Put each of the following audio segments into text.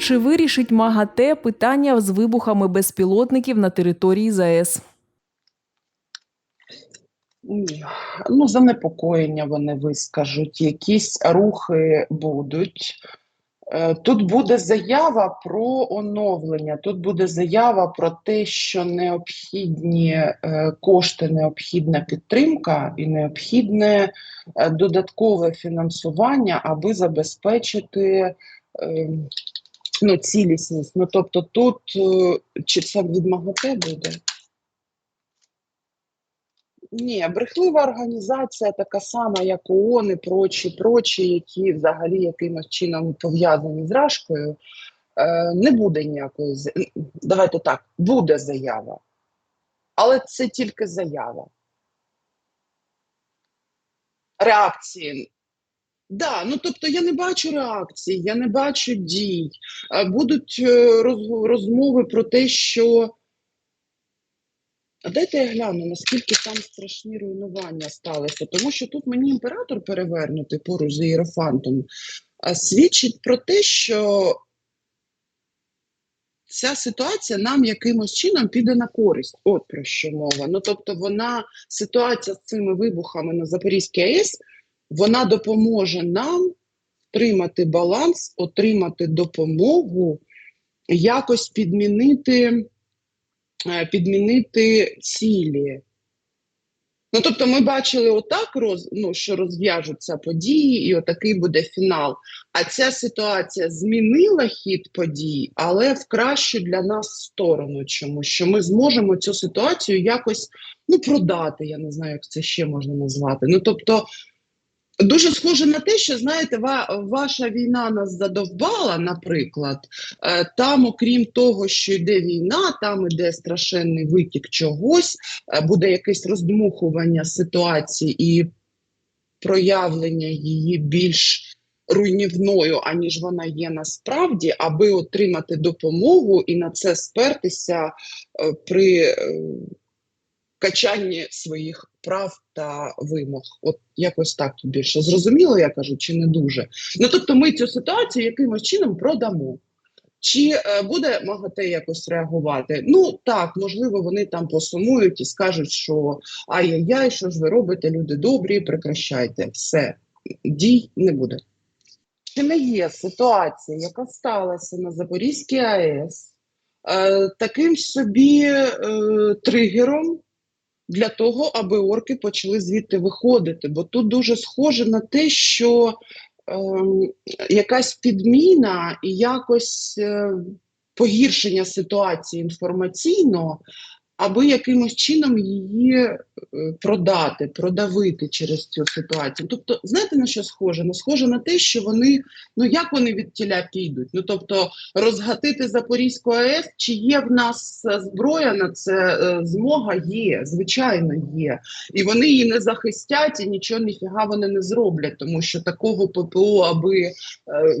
Чи вирішить МАГАТЕ питання з вибухами безпілотників на території ЗАЕС? Ну занепокоєння вони вискажуть, якісь рухи будуть. Е, Тут буде заява про оновлення, тут буде заява про те, що необхідні е, кошти, необхідна підтримка і необхідне е, додаткове фінансування, аби забезпечити е, ну, цілісність. Ну, тобто тут е, чи це від МАГАТЕ буде? Ні, брехлива організація така сама, як ООН і прочі, прочі, які взагалі якимось чином пов'язані з Рашкою. Е, не буде ніякої Давайте так, буде заява. Але це тільки заява. Реакції. Да, ну тобто я не бачу реакції, я не бачу дій. Е, Будуть е, роз- розмови про те, що а дайте я гляну, наскільки там страшні руйнування сталися, тому що тут мені імператор перевернутий поруч з Єрофантом а, свідчить про те, що ця ситуація нам якимось чином піде на користь. От про що мова. Ну тобто, вона ситуація з цими вибухами на Запорізькій АЕС, вона допоможе нам отримати баланс, отримати допомогу, якось підмінити е, підмінити цілі. Ну, тобто, ми бачили отак, роз, ну, що розв'яжуться події, і отакий буде фінал. А ця ситуація змінила хід подій, але в кращу для нас сторону, чому що ми зможемо цю ситуацію якось ну, продати. Я не знаю, як це ще можна назвати. Ну, тобто, Дуже схоже на те, що знаєте, ва- ваша війна нас задовбала, наприклад. Е, Там, окрім того, що йде війна, там іде страшенний витік чогось, е, буде якесь роздмухування ситуації і проявлення її більш руйнівною, аніж вона є насправді, аби отримати допомогу і на це спертися е, при качанні своїх прав та вимог. От якось так більше зрозуміло, я кажу, чи не дуже. Ну тобто, ми цю ситуацію якимось чином продамо. Чи е, буде МАГАТЕ якось реагувати? Ну так, можливо, вони там посумують і скажуть, що ай-яй-яй, що ж ви робите, люди добрі, прекращайте. Все, дій не буде. Чи не є ситуація, яка сталася на Запорізькій АЕС, е, таким собі е, тригером для того, аби орки почали звідти виходити? Бо тут дуже схоже на те, що ем, якась підміна і якось е, погіршення ситуації інформаційно, аби якимось чином її е, продати, продавити через цю ситуацію. Тобто, знаєте на що схоже? Ну, схоже на те, що вони, ну як вони від тіля підуть? Ну тобто, розгатити Запорізьку АЕС, чи є в нас зброя на це е, змога? Є, звичайно, є. І вони її не захистять, і нічого ніфіга вони не зроблять, тому що такого ППО, аби е,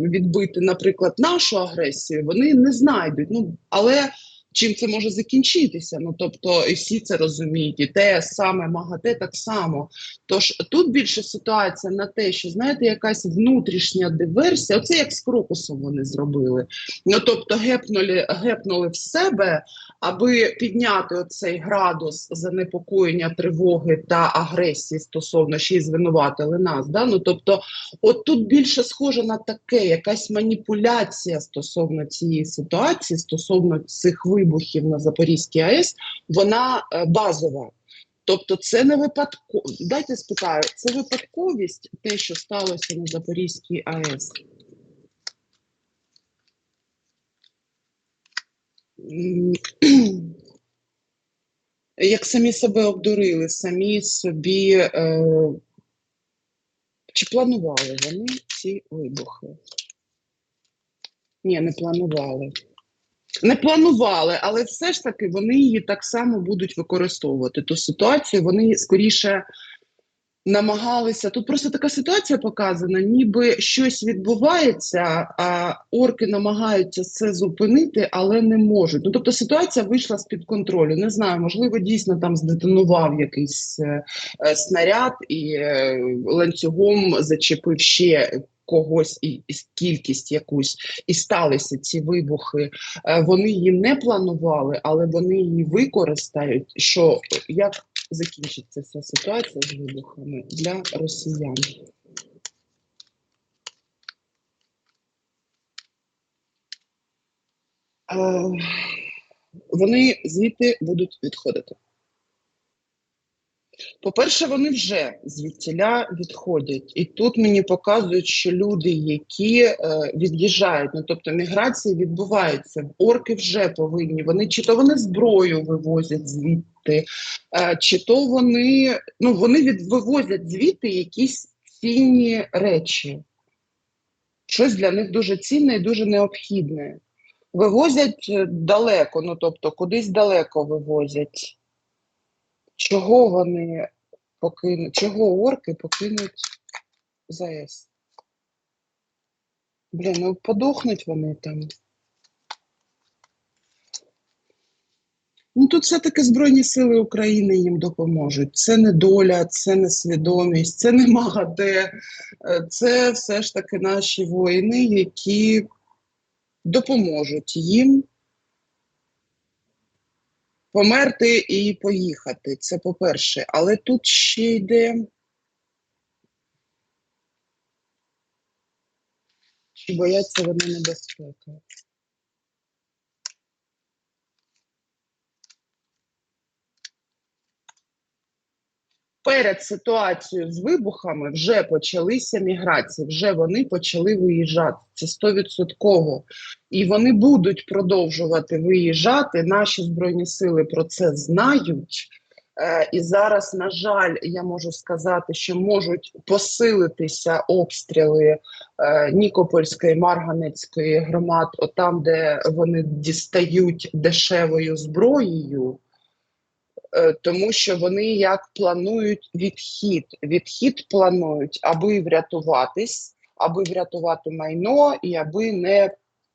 відбити, наприклад, нашу агресію, вони не знайдуть. Ну але чим це може закінчитися? Ну тобто, і всі це розуміють, і те саме МАГАТЕ так само. Тож тут більше ситуація на те, що знаєте, якась внутрішня диверсія. Оце як з крокусом вони зробили. Ну тобто, гепнули, гепнули в себе, аби підняти оцей градус занепокоєння, тривоги та агресії стосовно ще й звинуватили нас. Да? Ну тобто, от тут більше схоже на таке, якась маніпуляція стосовно цієї ситуації, стосовно цих вибухів на Запорізькій АЕС, вона е, базова. Тобто, це не випадково. Дайте спитаю, це випадковість, те, що сталося на Запорізькій АЕС. Як самі себе обдурили, самі собі. Е, чи планували вони ці вибухи? Ні, не планували. Не планували, але все ж таки вони її так само будуть використовувати. Ту ситуацію вони скоріше намагалися. Тут просто така ситуація показана, ніби щось відбувається, а орки намагаються це зупинити, але не можуть. Ну тобто ситуація вийшла з-під контролю. Не знаю, можливо, дійсно там здетонував якийсь е, е, снаряд і е, ланцюгом зачепив ще когось і, і кількість якусь, і сталися ці вибухи. Е, Вони її не планували, але вони її використають. Що як закінчиться ця ситуація з вибухами для росіян? Е, Вони звідти будуть відходити. По-перше, вони вже звідтіля відходять. І тут мені показують, що люди, які е, від'їжджають, ну тобто міграції відбуваються, орки вже повинні. Вони чи то вони зброю вивозять звідти, е, чи то вони ну вони від, вивозять звідти якісь цінні речі. Щось для них дуже цінне і дуже необхідне. Вивозять е, далеко, ну тобто кудись далеко вивозять. Чого вони покинуть? Чого орки покинуть ЗАЕС? Блін, ну подохнуть вони там. Ну тут все-таки Збройні Сили України їм допоможуть. Це не доля, це не свідомість, це не МАГАТЕ. Е, Це все ж таки наші воїни, які допоможуть їм померти і поїхати. Це по-перше. Але тут ще йде. Чи бояться вони небезпеки? Перед ситуацією з вибухами вже почалися міграції, вже вони почали виїжджати. Це стовідсотково. І вони будуть продовжувати виїжджати. Наші збройні сили про це знають. Е, і зараз, на жаль, я можу сказати, що можуть посилитися обстріли е, Нікопольської, Марганецької громад, отам, де вони дістають дешевою зброєю. Е, тому що вони як планують відхід. Відхід планують, аби врятуватись, аби врятувати майно і аби не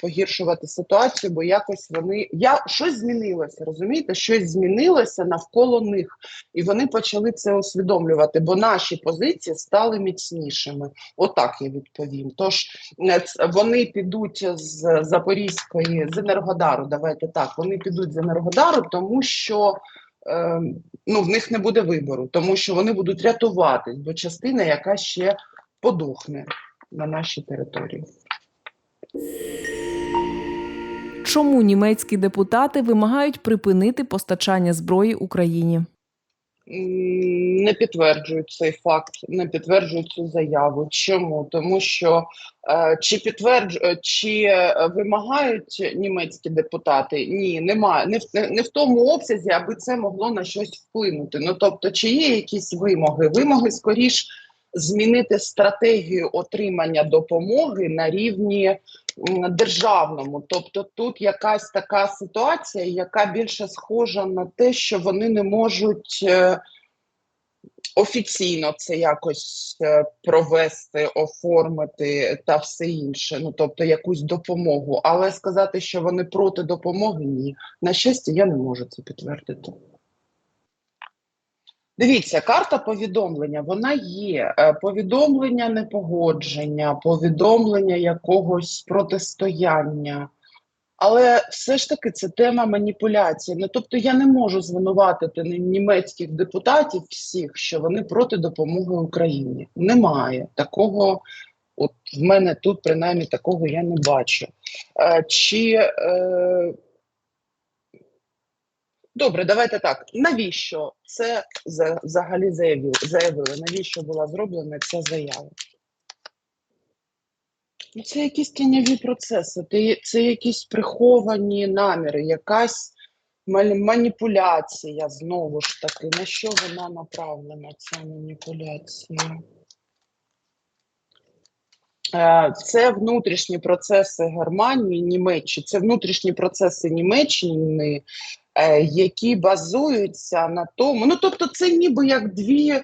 погіршувати ситуацію, бо якось вони я щось змінилося, розумієте? Щось змінилося навколо них, і вони почали це усвідомлювати, бо наші позиції стали міцнішими. Отак я відповім. Тож е, вони підуть з Запорізької з Енергодару. Давайте так. Вони підуть з Енергодару, тому що ну, в них не буде вибору, тому що вони будуть рятуватись, бо частина, яка ще подохне на нашій території. Чому німецькі депутати вимагають припинити постачання зброї Україні? Не підтверджують цей факт, не підтверджують цю заяву. Чому? Тому що е, чи підтвердж... е, чи е, вимагають німецькі депутати? Ні, немає. Не в, не- в тому обсязі, аби це могло на щось вплинути. Ну тобто, чи є якісь вимоги? Вимоги скоріш змінити стратегію отримання допомоги на рівні державному. Тобто тут якась така ситуація, яка більше схожа на те, що вони не можуть е, офіційно це якось е, провести, оформити та все інше. Ну тобто якусь допомогу. Але сказати, що вони проти допомоги, ні. На щастя, я не можу це підтвердити. Дивіться, карта повідомлення, вона є. Е, Повідомлення непогодження, повідомлення якогось протистояння. Але все ж таки це тема маніпуляції. Ну, тобто я не можу звинуватити німецьких депутатів всіх, що вони проти допомоги Україні. Немає такого. От в мене тут принаймні такого я не бачу. Е, чи е, Добре, давайте так. Навіщо це взагалі заявили? Навіщо була зроблена ця заява? Ну, це якісь тіньові процеси, це, якісь приховані наміри, якась маніпуляція знову ж таки. На що вона направлена, ця маніпуляція? Е, Це внутрішні процеси Германії, Німеччини, це внутрішні процеси Німеччини, які базуються на тому. Ну, тобто, це ніби як дві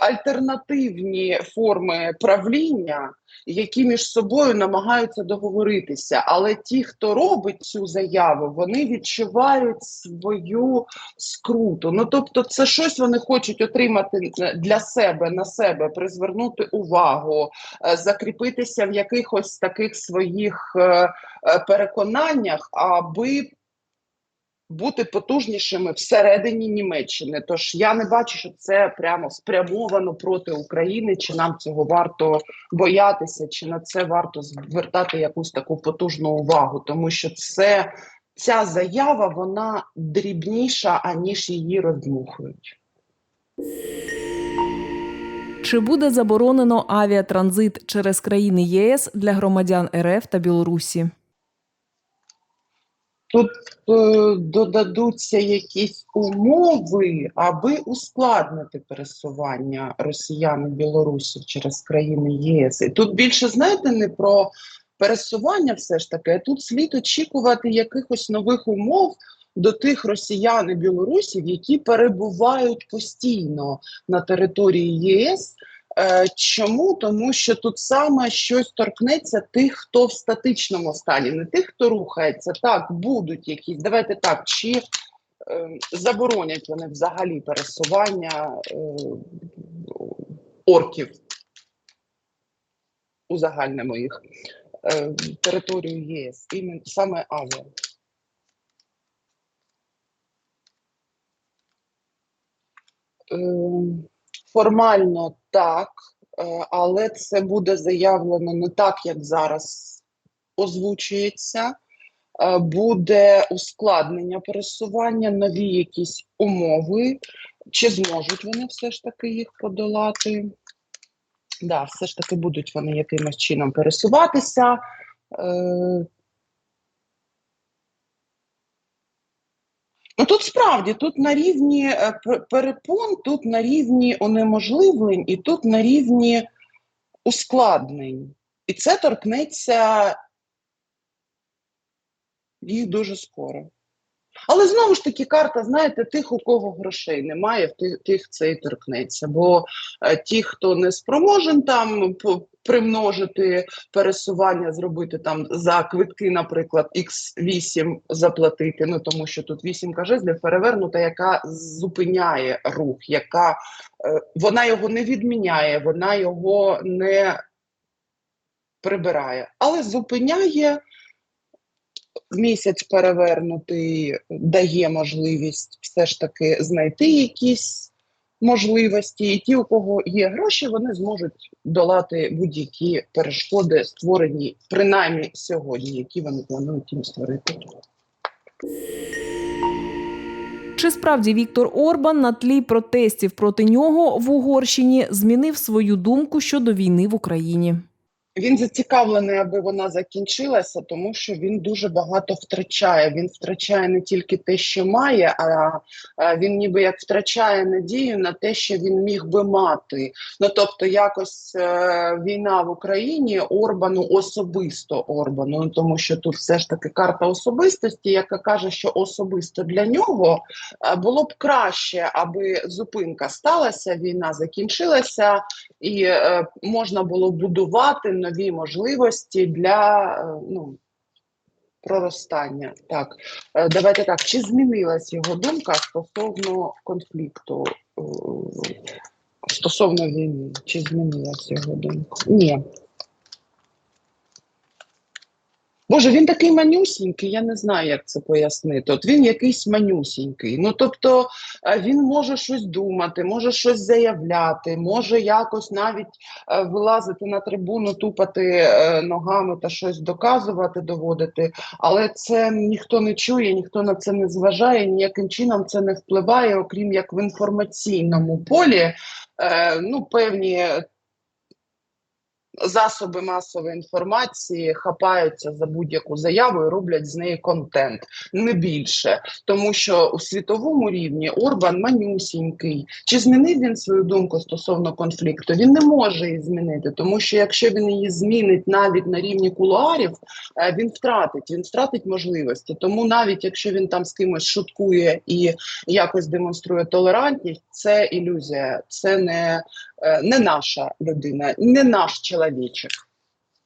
альтернативні форми правління, які між собою намагаються договоритися. Але ті, хто робить цю заяву, вони відчувають свою скруту. Ну тобто, це щось вони хочуть отримати для себе на себе, призвернути увагу, е, закріпитися в якихось таких своїх е, е, переконаннях, аби бути потужнішими всередині Німеччини. Тож я не бачу, що це прямо спрямовано проти України, чи нам цього варто боятися, чи на це варто звертати якусь таку потужну увагу, тому що це ця заява вона дрібніша, аніж її роздмухують. Чи буде заборонено авіатранзит через країни ЄС для громадян РФ та Білорусі? Тут е, додадуться якісь умови, аби ускладнити пересування росіян і білорусів через країни ЄС. І тут більше знаєте не про пересування, все ж таки, тут слід очікувати якихось нових умов до тих росіян і білорусів, які перебувають постійно на території ЄС. Е, Чому? Тому що тут саме щось торкнеться тих, хто в статичному стані, не тих, хто рухається. Так, будуть якісь. Давайте так, чи е, заборонять вони взагалі пересування е, орків у загальному їх е, територію ЄС, імен, саме авіа. Е, Формально так, е, але це буде заявлено не так, як зараз озвучується. Е, Буде ускладнення пересування, нові якісь умови. Чи зможуть вони все ж таки їх подолати? Да, все ж таки будуть вони якимось чином пересуватися. Ну тут справді тут на рівні е, перепон, тут на рівні унеможливлень і тут на рівні ускладнень. І це торкнеться їх дуже скоро. Але знову ж таки, карта, знаєте, тих, у кого грошей немає, тих, тих це і торкнеться. Бо е, ті, хто не спроможен там примножити пересування, зробити там за квитки, наприклад, X8 заплатити, ну тому що тут 8 жезлів перевернута, яка зупиняє рух, яка е, вона його не відміняє, вона його не прибирає, але зупиняє місяць перевернутий дає можливість все ж таки знайти якісь можливості, і ті, у кого є гроші, вони зможуть долати будь-які перешкоди, створені принаймні сьогодні, які вони планують їм створити. Чи справді Віктор Орбан на тлі протестів проти нього в Угорщині змінив свою думку щодо війни в Україні? Він зацікавлений, аби вона закінчилася, тому що він дуже багато втрачає. Він втрачає не тільки те, що має, а він ніби як втрачає надію на те, що він міг би мати. Ну тобто, якось е, війна в Україні Орбану особисто Орбану, ну, тому що тут все ж таки карта особистості, яка каже, що особисто для нього е, було б краще, аби зупинка сталася, війна закінчилася, і е, можна було будувати нові можливості для е, ну, проростання. Так, е, давайте так. Чи змінилась його думка стосовно конфлікту? е, Стосовно війни, чи змінилась його думка? Ні. Боже, він такий манюсінький, я не знаю, як це пояснити. От він якийсь манюсінький. Ну тобто е, він може щось думати, може щось заявляти, може якось навіть е, вилазити на трибуну, тупати е, ногами та щось доказувати, доводити. Але це ніхто не чує, ніхто на це не зважає, ніяким чином це не впливає, окрім як в інформаційному полі. Ну, певні засоби масової інформації хапаються за будь-яку заяву і роблять з неї контент, не більше. Тому що у світовому рівні Орбан манюсінький. Чи змінив він свою думку стосовно конфлікту? Він не може її змінити, тому що якщо він її змінить навіть на рівні кулуарів, е, він втратить, він втратить можливості. Тому навіть якщо він там з кимось шуткує і якось демонструє толерантність, це ілюзія, це не, е, не наша людина, не наш чоловічок.